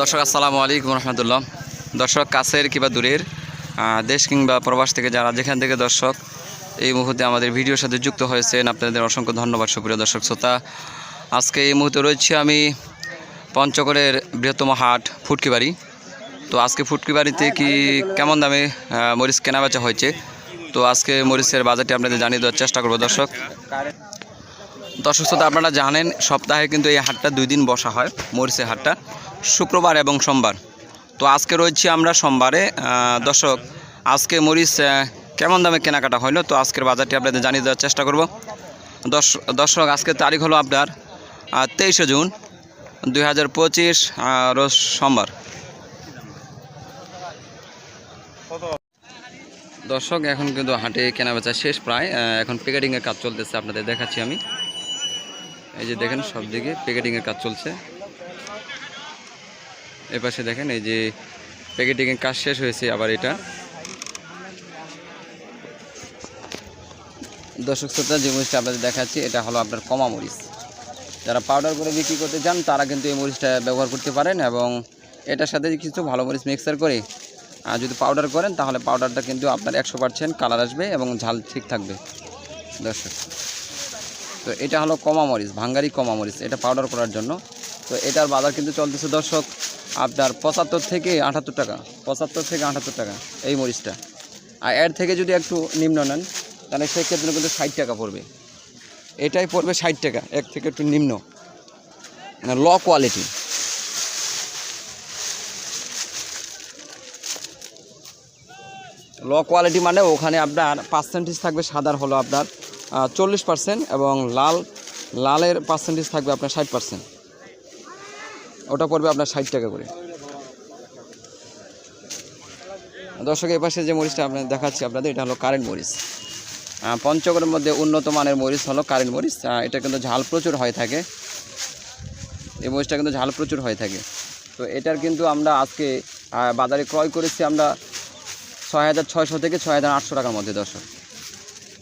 দর্শক, আসসালামু আলাইকুম রহমতুল্লাহ। দর্শক, কাছের কিংবা দূরের দেশ কিংবা প্রবাস থেকে যারা, যেখান থেকে দর্শক এই মুহূর্তে আমাদের ভিডিওর সাথে যুক্ত হয়েছেন, আপনাদের অসংখ্য ধন্যবাদ, সুপ্রিয় দর্শক শ্রোতা। আজকে এই মুহূর্তে রয়েছে আমি পঞ্চগড়ের বৃহত্তম হাট ফুটকিবাড়ি। তো আজকে ফুটকিবাড়িতে কি কেমন দামে মরিচ কেনাবেচা হয়েছে? তো আজকে মরিচের বাজারটি আপনাদের জানিয়ে দেওয়ার চেষ্টা করব দর্শক। দর্শক শ্রোতা, আপনারা জানেন, সপ্তাহে কিন্তু এই হাটটা দুই দিন বসা হয়, মরিচের হাটটা, শুক্রবার এবং সোমবার। তো আজকে রয়েছি আমরা সোমবারে। দর্শক, আজকে মরিচ কেমন দামে কেনাকাটা হলো তো আজকের বাজারটি আপনাদের জানিয়ে দেওয়ার চেষ্টা করব। দর্শ- দর্শক, আজকের তারিখ হলো আপনার তেইশে জুন, দুই হাজার পঁচিশ রোজ সোমবার। দর্শক, এখন কিন্তু হাটে কেনাবেচা শেষ প্রায়। এখন প্যাকেটিংয়ের কাজ চলতেছে, আপনাদের দেখাচ্ছি আমি। এই যে দেখেন সব দিকে প্যাকেটিংয়ের কাজ চলছে। এ পাশে দেখেন এই যে প্যাকেটিংয়ের কাজ শেষ হয়েছে আবার এটা। দর্শক শ্রোতা, যে মরিচটা আপনাদের দেখাচ্ছি, এটা হলো আপনার কমা মরিচ। যারা পাউডার করে বিক্রি করতে চান, তারা কিন্তু এই মরিচটা ব্যবহার করতে পারেন এবং এটার সাথে কিছু ভালো মরিচ মিক্সার করে, আর যদি পাউডার করেন, তাহলে পাউডারটা কিন্তু আপনার একশো পার্সেন্ট কালার আসবে এবং ঝাল ঠিক থাকবে। দর্শক। তো এটা হলো কমা মরিচ, ভাঙ্গারি কমা মরিচ, এটা পাউডার করার জন্য। তো এটার বাজার কিন্তু চলতেছে দর্শক আপনার পঁচাত্তর থেকে আটাত্তর টাকা, পঁচাত্তর থেকে আটাত্তর টাকা এই মরিচটা। আর এর থেকে যদি একটু নিম্ন নেন, তাহলে সেক্ষেত্রে কিন্তু ষাট টাকা পড়বে। এটাই পড়বে ষাট টাকা এক থেকে একটু নিম্ন। মানে ল কোয়ালিটি ল কোয়ালিটি মানে ওখানে আপনার পার্সেন্টেজ থাকবে সাদার হলো আপনার চল্লিশ পার্সেন্ট এবং লাল, লালের পার্সেন্টেজ থাকবে আপনার ষাট পার্সেন্ট ওটা পড়বে আপনার ষাট টাকা করে। দর্শক এই পাশে যে মরিচটা আপনাদের দেখাচ্ছি আপনাদের, এটা হলো কারেন্ট মরিচ। পঞ্চগড়ের মধ্যে উন্নত মানের মরিচ হলো কারেন্ট মরিচ। এটা কিন্তু ঝাল প্রচুর হয়ে থাকে। এই মরিচটা কিন্তু ঝাল প্রচুর হয়ে থাকে। তো এটার কিন্তু আমরা আজকে বাজারে ক্রয় করেছি আমরা ছয় হাজার ছয়শো থেকে ছয় হাজার আটশো টাকার মধ্যে, দর্শক।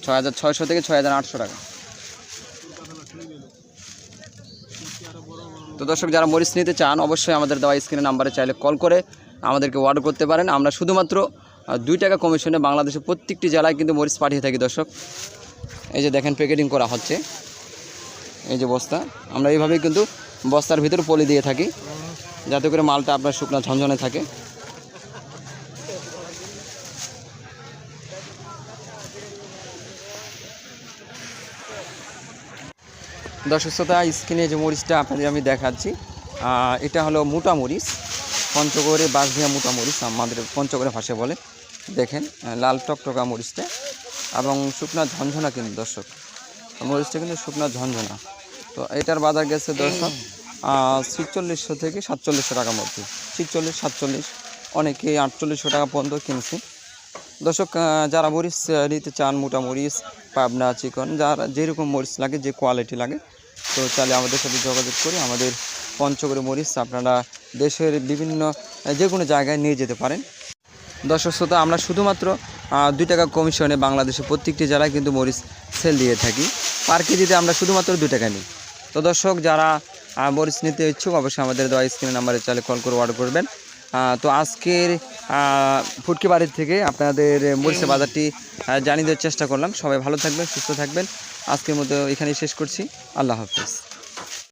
ছয় হাজার ছয়শো থেকে ছয় হাজার আটশো টাকা। তো দর্শক, যারা মরিচ নিতে চান, অবশ্যই আমাদের দেওয়া স্ক্রিনের নাম্বারে চাইলে কল করে আমাদেরকে অর্ডার করতে পারেন। আমরা শুধুমাত্র দুই টাকা কমিশনে বাংলাদেশের প্রত্যেকটি জেলায় কিন্তু মরিচ পাঠিয়ে থাকি দর্শক। এই যে দেখেন প্যাকেটিং করা হচ্ছে। এই যে বস্তা, আমরা এইভাবেই কিন্তু বস্তার ভিতর পলি দিয়ে থাকি। যাতে করে মালটা আপনার শুকনো ঝনঝনে থাকে। দর্শক শ্রোতা, স্ক্রিনে যে মরিচটা আপনাদের আমি দেখাচ্ছি এটা হলো মোটা মরিচ, পঞ্চগড়ে বাঁশভিয়া মোটা মরিচ, আমাদের পঞ্চগড়ে ভাষায় বলে। দেখেন লাল টকটকা মরিচটা এবং শুকনা ঝনঝনা কিন্তু দর্শক। মরিচটা কিন্তু শুকনা ঝনঝনা। তো এটার বাজার গেছে দর্শক ছিচল্লিশশো থেকে সাতচল্লিশশো টাকার মধ্যে। ছিচল্লিশ, সাতচল্লিশ, অনেকে আটচল্লিশশো টাকা পর্যন্ত কিনছে। দর্শক যারা মরিচ নিতে চান মোটা মরিচ, পাবনা চিকন, যারা যেরকম মরিচ লাগে, যে কোয়ালিটি লাগে, তো তাহলে আমাদের সাথে যোগাযোগ করে আমাদের পঞ্চগড়ে মরিচ আপনারা দেশের বিভিন্ন যে কোনো জায়গায় নিয়ে যেতে পারেন। দর্শক শ্রোতা, আমরা শুধুমাত্র দুই টাকা কমিশনে বাংলাদেশের প্রত্যেকটি জেলায় কিন্তু মরিচ সেল দিয়ে থাকি। পার কেজিতে আমরা শুধুমাত্র দুই টাকা নিই। তো দর্শক, যারা মরিচ নিতে ইচ্ছুক, অবশ্যই আমাদের দেওয়া স্ক্রিনের নাম্বারে চাইলে কল করে অর্ডার করবেন। তো আজকের ফুটকি বাড়ির থেকে আপনাদের মরিচের বাজারটি জানিয়ে দেওয়ার চেষ্টা করলাম। সবাই ভালো থাকবেন, সুস্থ থাকবেন। আজকের মতো এখানেই শেষ করছি। আল্লাহ হাফিজ।